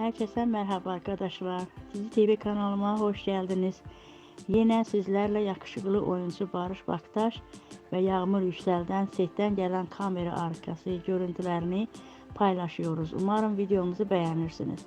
Herkese merhaba arkadaşlar. Dizi TV kanalıma hoş geldiniz. Yine sizlerle yakışıklı oyuncu Barış Baktaş ve Yağmur Yüksel'den setten gelen kamera arkası görüntülerini paylaşıyoruz. Umarım videomuzu beğenirsiniz.